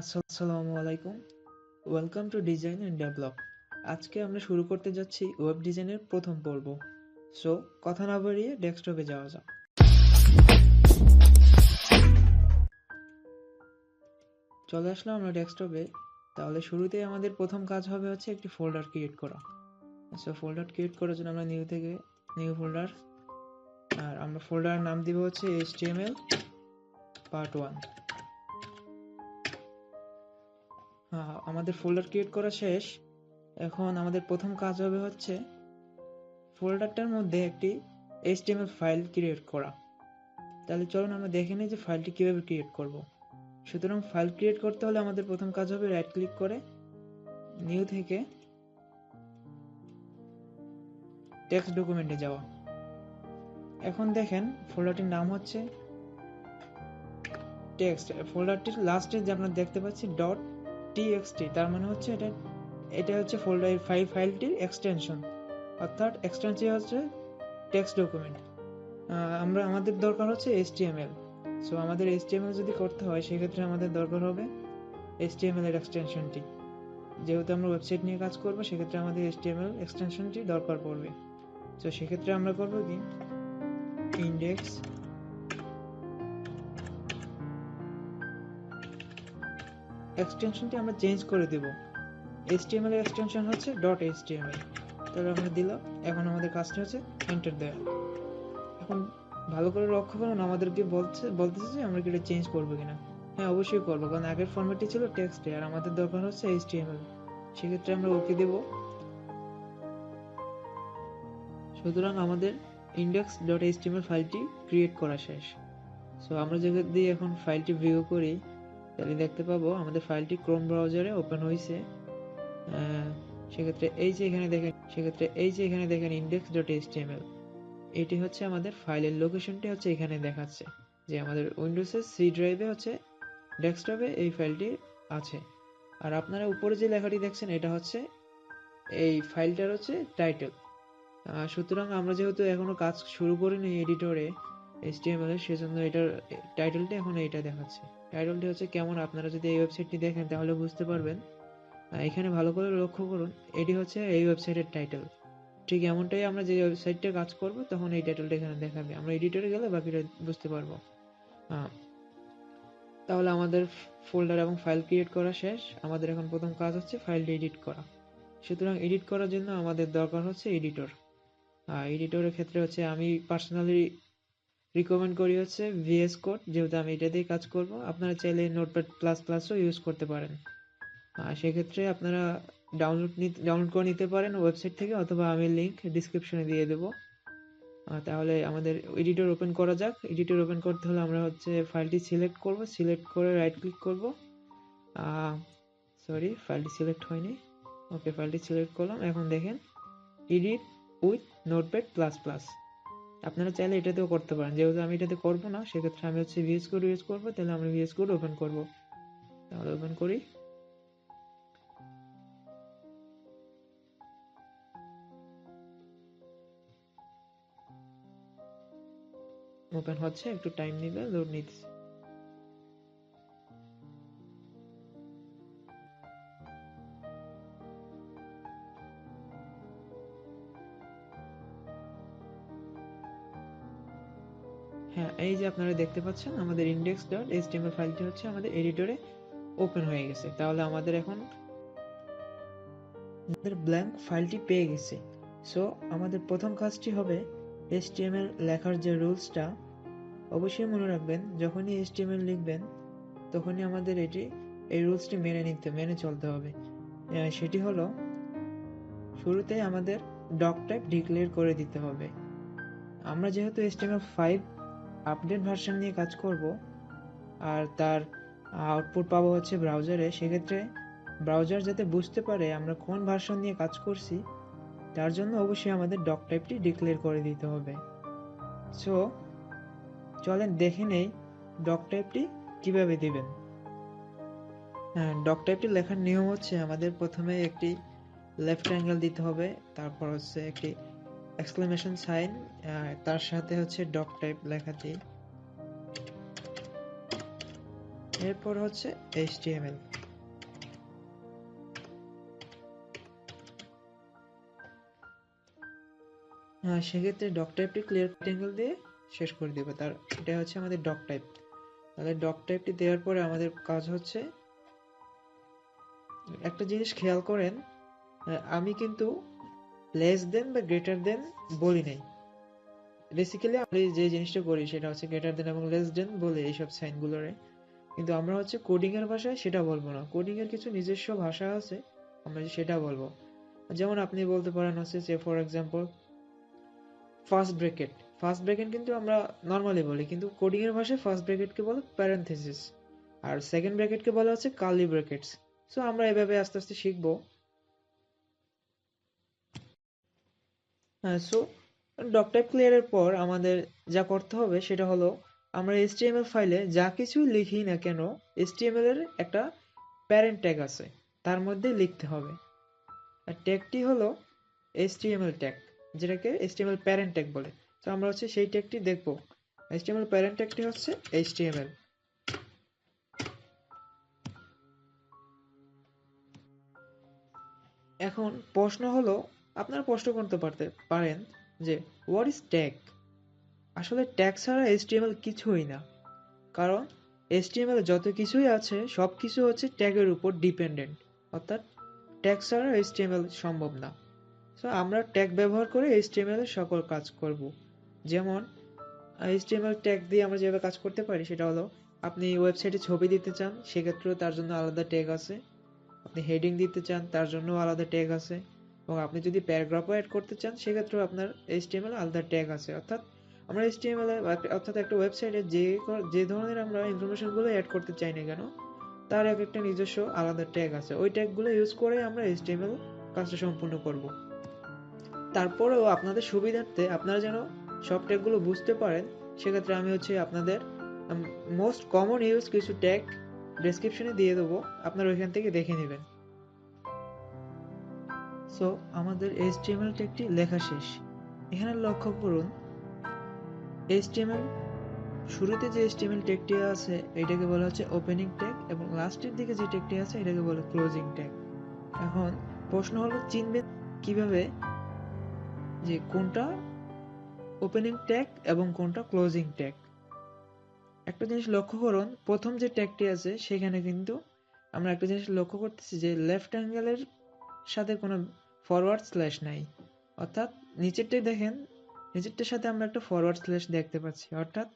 আসসালামু আলাইকুম। Welcome to design and develop আজকে আমরা শুরু করতে যাচ্ছি ওয়েব ডিজাইনের প্রথম পর্ব। সো কথা না বাড়িয়ে ডেস্কটপে যাওয়া যাক। চলে আসলাম আমরা ডেস্কটপে তাহলে শুরুতেই আমাদের প্রথম কাজ হবে হচ্ছে একটি ফোল্ডার ক্রিয়েট করা। সো ফোল্ডার ক্রিয়েট করার জন্য আমরা নিউ থেকে নিউ ফোল্ডার আর আমরা ফোল্ডারের নাম দিব হচ্ছে এইচটিএমএল পার্ট ওয়ান আমাদের ফোল্ডার ক্রিয়েট করা শেষ। এখন আমাদের প্রথম কাজ হবে হচ্ছে ফোল্ডারটার মধ্যে একটি এইচটিএমএল ফাইল ক্রিয়েট করা। তাহলে চলুন আমরা দেখে নিই যে ফাইলটি কীভাবে ক্রিয়েট করব। সুতরাং ফাইল ক্রিয়েট করতে হলে আমাদের প্রথম কাজ হবে রাইট ক্লিক করে নিউ থেকে টেক্সট ডকুমেন্টে যাওয়া। এখন দেখেন ফোল্ডারটির নাম হচ্ছে টেক্সট ফোল্ডারটির লাস্টে যে আপনারা দেখতে পাচ্ছি ডট টিএক্সটি তার মানে হচ্ছে এটা এটা হচ্ছে ফোল্ডার ফাইল ফাইলটির এক্সটেনশন অর্থাৎ এক্সটেনশন হচ্ছে টেক্সট ডকুমেন্ট আমরা, আমাদের দরকার হচ্ছে এইচটিএমএল সো আমাদের এইচটিএমএল যদি করতে হয়, সেক্ষেত্রে আমাদের দরকার হবে এইচটিএমএল এর এক্সটেনশনটি যেহেতু আমরা ওয়েবসাইট নিয়ে কাজ করব, সেক্ষেত্রে আমাদের এইচটিএমএল এক্সটেনশনটি দরকার পড়বে। তো সেক্ষেত্রে আমরা করব কি? ইন্ডেক্স এক্সটেনশনটি আমরা চেঞ্জ করে দেব। এর এক্সটেনশন হচ্ছে. ডট HTML তাহলে আমরা দিলাম, এখন আমাদের কাজটা হচ্ছে এন্টার দেওয়া এখন ভালো করে লক্ষ্য করুন, আমাদেরকে বলছে, বলতেছে যে আমরা কি এটা চেঞ্জ করব কিনা। হ্যাঁ অবশ্যই করব, কারণ আগের ফরম্যাটটি ছিল টেক্সটে আর আমাদের দরকার হচ্ছে HTML সেক্ষেত্রে আমরা ওকে দেব। সুতরাং আমাদের index. ডট এইচটিএমএল ফাইলটি ক্রিয়েট করা শেষ। সো আমরা যদি এখন ফাইলটি ভিউ করি তাহলে দেখতে পাবো, আমাদের ফাইলটি ক্রোম ব্রাউজারে ওপেন হয়েছে সেক্ষেত্রে এই যে এখানে দেখেন, সেক্ষেত্রে এই যে এখানে দেখেন ইন্ডেক্স ডট এইচটিএমএল এটি হচ্ছে আমাদের ফাইলের লোকেশনটি হচ্ছে এখানে দেখাচ্ছে, যে আমাদের উইন্ডোজের সি ড্রাইভে হচ্ছে ডেস্কটপে এই ফাইলটি আছে। আর আপনারা উপরে যে লেখাটি দেখছেন, এটা হচ্ছে এই ফাইলটার হচ্ছে টাইটেল সুতরাং আমরা যেহেতু এখনও কাজ শুরু করিনি এডিটরে এইচটিএমএল এর, সেজন্য এটার টাইটেলটা এখন এইটা দেখাচ্ছে। টাইটেলটি হচ্ছে কেমন আপনারা যদি এই ওয়েবসাইটটি দেখেন তাহলে বুঝতে পারবেন। এখানে ভালো করে লক্ষ্য করুন, এটি হচ্ছে এই ওয়েবসাইটের টাইটেল ঠিক এমনটাই আমরা যে ওয়েবসাইটটা কাজ করব, তখন এই টাইটেলটা এখানে দেখাবে। আমরা এডিটরে গেলে বাকিটা বুঝতে পারব। তাহলে আমাদের ফোল্ডার এবং ফাইল ক্রিয়েট করা শেষ। আমাদের এখন প্রথম কাজ হচ্ছে ফাইলটি এডিট করা। সুতরাং এডিট করার জন্য আমাদের দরকার হচ্ছে এডিটর এডিটরের ক্ষেত্রে হচ্ছে আমি পার্সোনালি রিকমেন্ড করি হচ্ছে ভিএস কোড যেহেতু আমি এটা দিয়ে কাজ করব, আপনারা চাইলে নোটপ্যাড প্লাস প্লাসও ইউজ করতে পারেন। আর সেক্ষেত্রে আপনারা ডাউনলোড নিতে ডাউনলোড করে নিতে পারেন ওয়েবসাইট থেকে, অথবা আমি লিঙ্ক ডিসক্রিপশনে দিয়ে দেবো। তাহলে আমাদের এডিটর ওপেন করা যাক। এডিটর ওপেন করতে হলে আমরা হচ্ছে ফাইলটি সিলেক্ট করব সিলেক্ট করে রাইট ক্লিক করব। সরি ফাইলটি সিলেক্ট হয়নি। ওকে ফাইলটি সিলেক্ট করলাম। এখন দেখেন edit with notepad plus plus আপনারা চাইলে এটাতেও করতে পারেন। যেহেতু আমি এটাতে করব না, সেক্ষেত্রে আমি হচ্ছে ভিএস কোড ইউজ করব, তাহলে আমরা ভিএস কোড ওপেন করব। তাহলে ওপেন করি। ওপেন হচ্ছে, একটু টাইম নিবে লোড নিতেছে। হ্যাঁ এই যে আপনারা দেখতে পাচ্ছেন, আমাদের ইন্ডেক্স ডট এইচটিএমএল ফাইলটি হচ্ছে আমাদের এডিটরে ওপেন হয়ে গেছে। তাহলে আমাদের এখন আমাদের ব্ল্যাঙ্ক ফাইলটি পেয়ে গেছে। সো আমাদের প্রথম কাজটি হবে এইচটিএমএল লেখার যে রুলসটা অবশ্যই মনে রাখবেন, যখনই এইচটিএমএল লিখবেন, তখনই আমাদের এটি, এই রুলসটি মেনে নিতে, মেনে চলতে হবে। সেটি হলো, শুরুতেই আমাদের ডক টাইপ ডিক্লেয়ার করে দিতে হবে। আমরা যেহেতু এইচটিএমএল ফাইভ আপডেট ভার্সন নিয়ে কাজ করব, আর তার আউটপুট পাবো হচ্ছে ব্রাউজারে সেক্ষেত্রে ব্রাউজার যাতে বুঝতে পারে আমরা কোন ভার্সন নিয়ে কাজ করছি, তার জন্য অবশ্যই আমাদের ডক টাইপটি ডিক্লেয়ার করে দিতে হবে। সো চলেন দেখে নেই ডক টাইপটি কীভাবে দিবেন। ডক টাইপটি লেখার নিয়ম হচ্ছে আমাদের প্রথমে একটি লেফট অ্যাঙ্গেল দিতে হবে, তারপর হচ্ছে একটি এক্সক্লেমেশন সাইন তার সাথে হচ্ছে ডক টাইপ লেখাটি এরপর হচ্ছে HTML হ্যাঁ সেক্ষেত্রে ডক টাইপটি ক্লিয়ার রেক্টেঙ্গেল দিয়ে শেষ করে দেবে। তার, এটা হচ্ছে আমাদের ডক টাইপ। তাহলে ডক টাইপটি দেওয়ার পরে আমাদের কাজ হচ্ছে, একটা জিনিস খেয়াল করেন আমি কিন্তু লেস দেন বা গ্রেটার দেন বলি নাই। বেসিক্যালি আমরা যে জিনিসটা করি, সেটা হচ্ছে গ্রেটার দেন এবং লেস দেন বলে এইসব সাইনগুলোরে। কিন্তু আমরা হচ্ছে কোডিং এর ভাষায় সেটা বলব না। কোডিং এর কিছু নিজস্ব ভাষা আছে, আমরা সেটা বলব। যেমন আপনি বলতে পারেন হচ্ছে যে for example first bracket first bracket কিন্তু আমরা নর্মালি বলি, কিন্তু কোডিং এর ভাষায় ফার্স্ট ব্র্যাকেটকে বলে প্যারেন্থেসিস আর সেকেন্ড ব্র্যাকেটকে বলা হচ্ছে কার্লি ব্র্যাকেটস সো আমরা এভাবে আস্তে আস্তে শিখব। সো ডক টাইপ ক্লিয়ারের পর আমাদের যা করতে হবে সেটা হলো আমরা HTML ফাইলে যা কিছু লিখি না কেন HTML এর একটা প্যারেন্ট ট্যাগ আছে, তার মধ্যে লিখতে হবে। আর ট্যাগটি হলো HTML ট্যাগ যেটাকে HTML প্যারেন্ট ট্যাগ বলে। তো আমরা হচ্ছে সেই ট্যাগটি দেখব। HTML প্যারেন্ট ট্যাগটি হচ্ছে HTML এখন প্রশ্ন হলো আপনারা প্রশ্ন করতে পারতে পারেন যে হোয়াট ইজ ট্যাগ আসলে ট্যাগ ছাড়া HTML কিছুই না। কারণ HTML এ যত কিছুই আছে, সব কিছু হচ্ছে ট্যাগের উপর ডিপেন্ডেন্ট অর্থাৎ ট্যাগ ছাড়া HTML সম্ভব না। সো আমরা ট্যাগ ব্যবহার করে HTML এর সকল কাজ করব। যেমন, HTML ট্যাগ দিয়ে আমরা যেভাবে কাজ করতে পারি, সেটা হলো, আপনি ওয়েবসাইটে ছবি দিতে চান, সেক্ষেত্রেও তার জন্য আলাদা ট্যাগ আছে। আপনি হেডিং দিতে চান, তার জন্য আলাদা ট্যাগ আছে। এবং আপনি যদি প্যারাগ্রাফও অ্যাড করতে চান, সেক্ষেত্রেও আপনার HTML এ আলাদা ট্যাগ আছে। অর্থাৎ আমরা HTML এ অর্থাৎ একটা ওয়েবসাইটে যে যে ধরনের আমরা ইনফরমেশনগুলো অ্যাড করতে চাই না কেন, তার এক একটা নিজস্ব আলাদা ট্যাগ আছে। ওই ট্যাগগুলো ইউজ করে আমরা HTML কাজটা সম্পূর্ণ করব। তারপরেও আপনাদের সুবিধার্থে আপনারা যেন সব ট্যাগগুলো বুঝতে পারেন, সেক্ষেত্রে আমি হচ্ছে আপনাদের মোস্ট কমন ইউজ কিছু ট্যাগ ডেসক্রিপশনে দিয়ে দেবো। আপনারা ওইখান থেকে দেখে নেবেন। সো আমাদের HTML ট্যাগটি লেখা শেষ। এখানে লক্ষ্য করুন HTML শুরুতে যে HTML ট্যাগটি আছে, এটাকে বলা হচ্ছে ওপেনিং ট্যাগ এবং লাস্টের দিকে যে ট্যাগটি আছে, এটাকে বলে ক্লোজিং ট্যাগ এখন প্রশ্ন হলো চিনবেন কীভাবে যে কোনটা ওপেনিং ট্যাগ এবং কোনটা ক্লোজিং ট্যাগ একটা জিনিস লক্ষ্য করুন, প্রথম যে ট্যাগটি আছে, সেখানে কিন্তু আমরা একটা জিনিস লক্ষ্য করতেছি যে লেফট অ্যাঙ্গেলের সাথে কোনো ফরওয়ার্ড স্ল্যাশ নাই। অর্থাৎ নিচেরটাই দেখেন, নিচেরটার সাথে আমরা একটা ফরওয়ার্ড স্ল্যাশ দেখতে পাচ্ছি। অর্থাৎ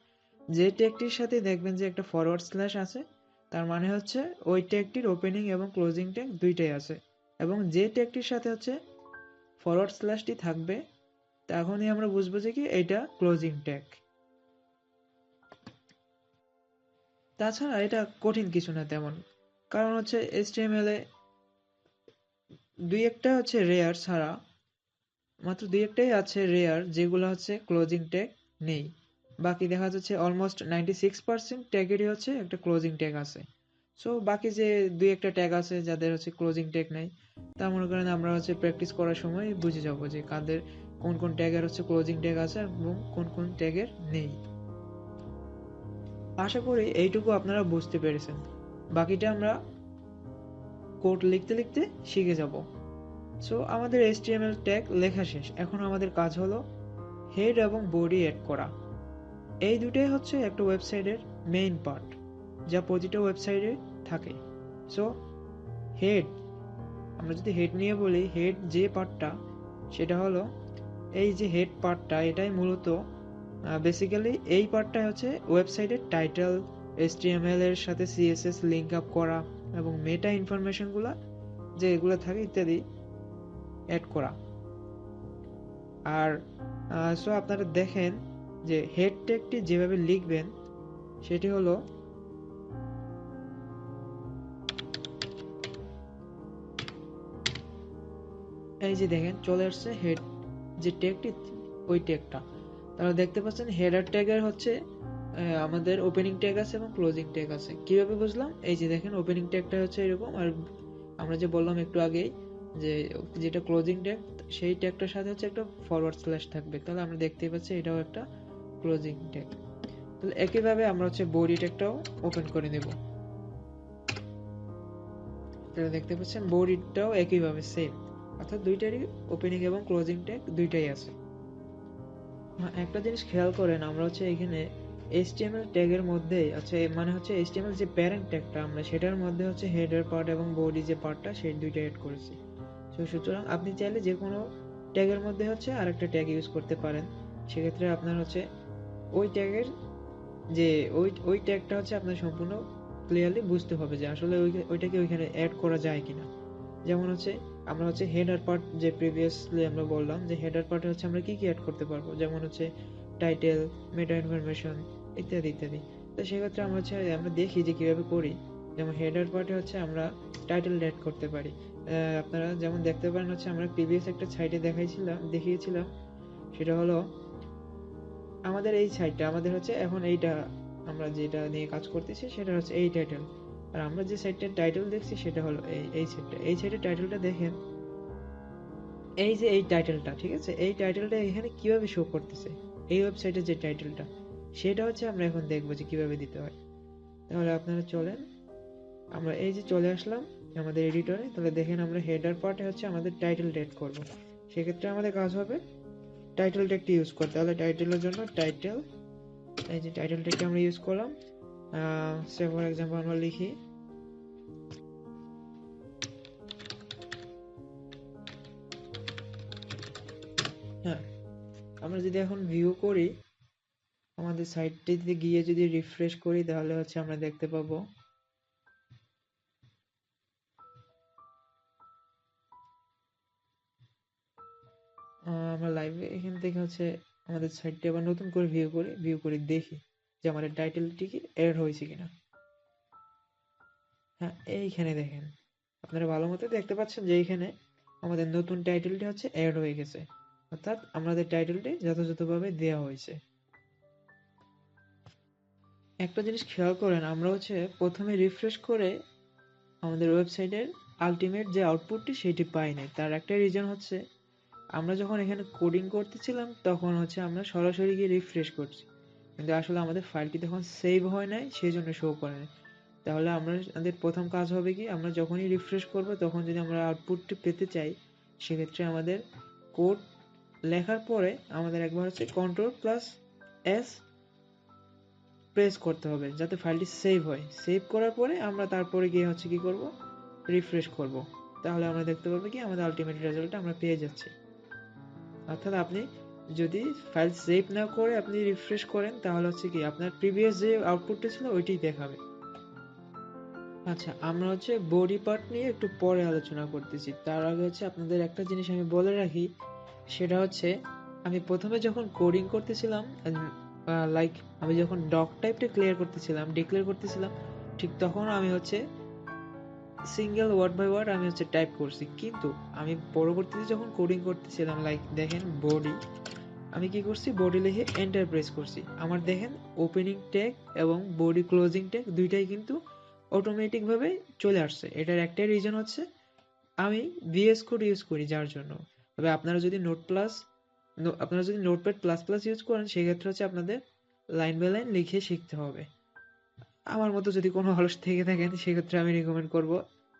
যে ট্যাগটির সাথে দেখবেন যে একটা ফরওয়ার্ড স্ল্যাশ আছে, তার মানে হচ্ছে ওই ট্যাগটির ওপেনিং এবং ক্লোজিং ট্যাগ দুইটাই আছে। এবং যে ট্যাগটির সাথে হচ্ছে ফরওয়ার্ড স্ল্যাশটি থাকবে, তখনই আমরা বুঝব যে কি এটা ক্লোজিং ট্যাগ তাছাড়া এটা কঠিন কিছু না তেমন। কারণ হচ্ছে HTML এ দুই একটা হচ্ছে রেয়ার ছাড়া। মাত্র দুই একটাই আছে রেয়ার যেগুলো হচ্ছে ক্লোজিং ট্যাগ নেই। বাকি দেখা যাচ্ছে অলমোস্ট নাইনটি সিক্স পার্সেন্ট ট্যাগেরই হচ্ছে একটা ক্লোজিং ট্যাগ আছে। সো বাকি যে দুই একটা ট্যাগ আছে, যাদের হচ্ছে ক্লোজিং ট্যাগ নাই, তা মনে করেন আমরা হচ্ছে প্র্যাকটিস করার সময় বুঝে যাব যে কাদের কোন কোন ট্যাগের হচ্ছে ক্লোজিং ট্যাগ আছে এবং কোন কোন ট্যাগের নেই। আশা করি এইটুকু আপনারা বুঝতে পেরেছেন। বাকিটা আমরা কোড লিখতে লিখতে শিখে যাব। সো আমাদের HTML ট্যাগ লেখা শেষ। এখন আমাদের কাজ হলো হেড এবং বডি এড করা। এই দুটোই হচ্ছে একটা ওয়েবসাইটের মেইন পার্ট যা প্রতিটা ওয়েবসাইটে থাকে। সো হেড আমরা যদি হেড নিয়ে বলি হেড যে পার্টটা সেটা হলো এই যে হেড পার্টটা এটাই মূলত বেসিক্যালি এই পার্টটা হচ্ছে ওয়েবসাইটের টাইটেল HTML এর সাথে CSS লিঙ্ক আপ করা। এবং মেটা ইনফরমেশনগুলো যে এগুলো থাকে ইত্যাদি অ্যাড করা। আর সো আপনারা দেখেন যে হেড ট্যাগটি যেভাবে লিখবেন, সেটি হলো এই যে দেখেন, চলে আসছে হেড যে ট্যাগটি ওই ট্যাগটা তাহলে দেখতে পাচ্ছেন হেডার ট্যাগের হচ্ছে আমাদের ওপেনিং ট্যাগ আছে এবং ক্লোজিং ট্যাগ আছে। কীভাবে বুঝলাম? এই যে দেখেন ওপেনিং ট্যাগটা হচ্ছে এরকম আর আমরা যে বললাম একটু আগেই যে যেটা ক্লোজিং ট্যাগ সেই ট্যাগটার সাথে হচ্ছে একটা ফরওয়ার্ড স্ল্যাশ থাকবে। তাহলে আমরা দেখতেই পাচ্ছি এটাও একটা ক্লোজিং ট্যাগ তাহলে একইভাবে আমরা হচ্ছে বডি ট্যাগটাও ওপেন করে নেব। আপনারা দেখতে পাচ্ছেন বডিটাও একইভাবে সেম অর্থাৎ দুইটারই ওপেনিং এবং ক্লোজিং ট্যাগ দুইটাই আছে। হ্যাঁ, একটা জিনিস খেয়াল করেন আমরা হচ্ছে এখানে HTML ট্যাগের মধ্যে হচ্ছে মানে হচ্ছে HTML যে প্যারেন্ট ট্যাগটা আমরা, সেটার মধ্যে হচ্ছে হেডার পার্ট এবং বডি যে পার্টটা সেই দুইটা এড করেছি। সুতরাং আপনি চাইলে যে কোনো ট্যাগের মধ্যে হচ্ছে আরেকটা ট্যাগ ইউজ করতে পারেন। সেক্ষেত্রে আপনার হচ্ছে ওই ট্যাগের যে, ওই ওই ট্যাগটা হচ্ছে আপনার সম্পূর্ণ ক্লিয়ারলি বুঝতে হবে যে আসলে ওই, ওইটাকে ওইখানে অ্যাড করা যায় কিনা। যেমন হচ্ছে আমরা হচ্ছে হেডার পার্ট যে প্রিভিয়াসলি আমরা বললাম, যে হেডার পার্টে হচ্ছে আমরা কি কি অ্যাড করতে পারব? যেমন হচ্ছে টাইটেল মেটা ইনফরমেশন ইত্যাদি ইত্যাদি। তো সেক্ষেত্রে আমরা হচ্ছে, আমরা দেখি যে কীভাবে করি। যেমন হেডার পার্টে হচ্ছে আমরা টাইটেল অ্যাড করতে পারি। আপনারা যেমন দেখতে পারেন হচ্ছে, আমরা প্রিভিয়াস একটা সাইটে দেখাইছিলাম, দেখিয়েছিলাম। সেটা হলো, আমাদের এই সাইটটা আমাদের হচ্ছে এখন এইটা আমরা যেটা নিয়ে কাজ করতেছি, সেটা হচ্ছে এই টাইটেল আর আমরা যে সাইটটার টাইটেল দেখছি, সেটা হলো এই এই সাইটটা এই সাইটের টাইটেলটা দেখেন। এই যে এই টাইটেলটা ঠিক আছে? এই টাইটেলটা এখানে কীভাবে শো করতেছে? এই ওয়েবসাইটের যে টাইটেলটা সেটা হচ্ছে আমরা এখন দেখব যে কীভাবে দিতে হয়। তাহলে আপনারা চলেন। আমরা এই যে চলে আসলাম, আমাদের এডিটরে তাহলে দেখেন আমরা হেডার পার্টে হচ্ছে আমাদের টাইটেল ডেট করব। সেক্ষেত্রে আমাদের কাজ হবে টাইটেল ট্যাগটি ইউজ করতে। তাহলে টাইটেলের জন্য টাইটেল এই যে টাইটেল ট্যাগটি আমরা ইউজ করলাম। সে ফর এক্সাম্পল আমরা লিখি হ্যাঁ আমরা যদি এখন ভিউ করি আমাদের সাইটটিতে গিয়ে যদি রিফ্রেশ করি, তাহলে হচ্ছে আমরা দেখতে পাবো। আমরা লাইভে এখান থেকে হচ্ছে আমাদের সাইটটি আবার নতুন করে ভিউ করি ভিউ করে দেখি যে আমাদের টাইটেলটি কি এড হয়েছে কিনা। হ্যাঁ এইখানে দেখেন। আপনারা ভালো মতো দেখতে পাচ্ছেন যে এইখানে আমাদের নতুন টাইটেলটি হচ্ছে অ্যাড হয়ে গেছে। অর্থাৎ আমাদের টাইটেলটি যথাযথভাবে দেওয়া হয়েছে। একটা জিনিস খেয়াল করেন, আমরা হচ্ছে প্রথমে রিফ্রেশ করে আমাদের ওয়েবসাইটের আলটিমেট যে আউটপুটটি সেটি পাই নাই। তার একটা রিজন হচ্ছে, আমরা যখন এখানে কোডিং করতেছিলাম, তখন হচ্ছে আমরা সরাসরি গিয়ে রিফ্রেশ করছি। কিন্তু আসলে আমাদের ফাইলটি তখন সেভ হয় নাই, সেই জন্য শো করে নাই। তাহলে আমরা আমাদের প্রথম কাজ হবে কি, আমরা যখনই রিফ্রেশ করব, তখন যদি আমরা আউটপুটটি পেতে চাই, সেক্ষেত্রে আমাদের কোড লেখার পরে আমাদের একবার হচ্ছে কন্ট্রোল প্লাস এস প্রেস করতে হবে, যাতে ফাইলটি সেভ হয়। সেভ করার পরে আমরা তারপরে গিয়ে হচ্ছে কি করব? রিফ্রেশ করব। তাহলে আমরা দেখতে পাবো কি আমাদের আলটিমেট রেজাল্টটা আমরা পেয়ে যাচ্ছি। অর্থাৎ আপনি যদি ফাইল সেভ না করে আপনি রিফ্রেশ করেন, তাহলে হচ্ছে কি আপনার প্রিভিয়াস যে আউটপুটটা ছিল, ওইটাই দেখাবে। আচ্ছা আমরা হচ্ছে বডি পার্ট নিয়ে একটু পরে আলোচনা করতেছি। তার আগে হচ্ছে আপনাদের একটা জিনিস আমি বলে রাখি, সেটা হচ্ছে আমি প্রথমে যখন কোডিং করতেছিলাম লাইক আমি যখন ডক টাইপটা ক্লিয়ার করতেছিলাম ডিক্লেয়ার করতেছিলাম, ঠিক তখন আমি হচ্ছে সিঙ্গেল ওয়ার্ড বাই ওয়ার্ড আমি হচ্ছে টাইপ করছি। কিন্তু আমি পরবর্তীতে যখন কোডিং করতেছিলাম লাইক দেখেন বডি আমি কি করছি? বডি লিখে এন্টার প্রেস করছি। আমার দেখেন ওপেনিং ট্যাগ এবং বডি ক্লোজিং ট্যাগ দুইটাই কিন্তু অটোমেটিকভাবে চলে আসছে। এটার একটাই রিজন হচ্ছে, আমি ভিএস কোড ইউজ করি যার জন্য। তবে আপনারা যদি নোট প্লাস আপনারা যদি নোটপ্যাড প্লাস প্লাস ইউজ করেন, সেক্ষেত্রে হচ্ছে আপনাদের লাইন বাই লাইন লিখে শিখতে হবে। আমার মতো যদি কোনো অলস থেকে থাকেন, সেক্ষেত্রে আমি রিকমেন্ড করব,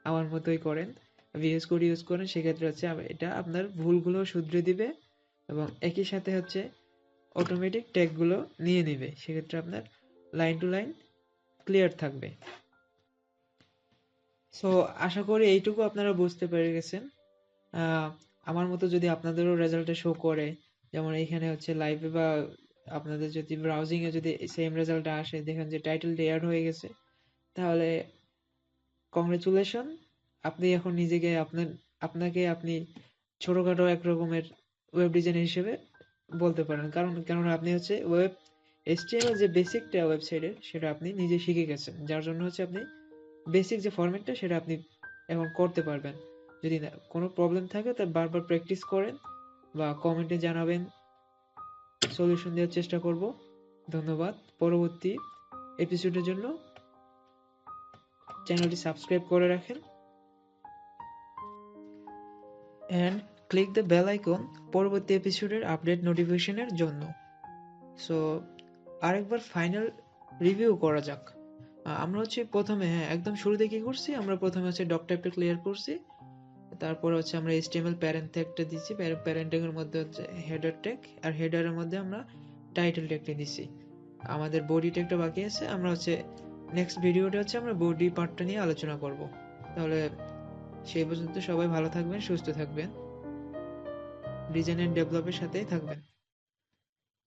আমার মতোই করেন। ভিএস কোড ইউজ করেন, সেক্ষেত্রে হচ্ছে এটা আপনার ভুলগুলো শুধরে দিবে এবং একই সাথে হচ্ছে অটোমেটিক ট্যাগগুলো নিয়ে নেবে। সেক্ষেত্রে আপনার লাইন টু লাইন ক্লিয়ার থাকবে। সো আশা করি এইটুকু আপনারা বুঝতে পেরে গেছেন। আমার মতো যদি আপনাদেরও রেজাল্টে শো করে যেমন এইখানে হচ্ছে লাইভে বা আপনাদের যদি ব্রাউজিং এ যদি সেম রেজাল্টটা আসে, দেখেন যে টাইটেলটি অ্যাড হয়ে গেছে, তাহলে কংগ্রেচুলেশন আপনি এখন নিজেকে আপনার, আপনাকে আপনি ছোটখাটো এক রকমের ওয়েব ডিজাইনার হিসেবে বলতে পারেন। কারণ, কেননা আপনি হচ্ছে ওয়েব HTML যে বেসিকটা ওয়েবসাইটের সেটা আপনি নিজে শিখে গেছেন। যার জন্য হচ্ছে আপনি বেসিক যে ফরম্যাটটা সেটা আপনি এখন করতে পারবেন। যদি না, কোনো প্রবলেম থাকে, তা বারবার প্র্যাকটিস করেন। বা কমেন্টে জানাবেন। সলিউশন দেওয়ার চেষ্টা করব। ধন্যবাদ। পরবর্তী এপিসোডের জন্য চ্যানেলটি সাবস্ক্রাইব করে রাখেন। And click the bell icon পরবর্তী এপিসোডের আপডেট নোটিফিকেশনের জন্য। সো আরেকবার ফাইনাল রিভিউ করা যাক। আমরা হচ্ছে প্রথমে হ্যাঁ একদম শুরুতে কি করছি? আমরা প্রথমে হচ্ছে ডক ক্লিয়ার করছি। তারপর হচ্ছে আমরা HTML প্যারেন্ট ট্যাগটা দিচ্ছি প্যারেন্ট ট্যাগের মধ্যে হচ্ছে হেডার ট্যাগ আর হেডারের মধ্যে আমরা টাইটেল ট্যাগটা দিচ্ছি আমাদের বডি ট্যাগটা বাকি আছে। আমরা হচ্ছে নেক্সট ভিডিওটা হচ্ছে আমরা বডি পার্টটা নিয়ে আলোচনা করব। তাহলে সেই পর্যন্ত সবাই ভালো থাকবেন, সুস্থ থাকবেন। ডিজাইন এন্ড ডেভেলপের সাথেই থাকবেন।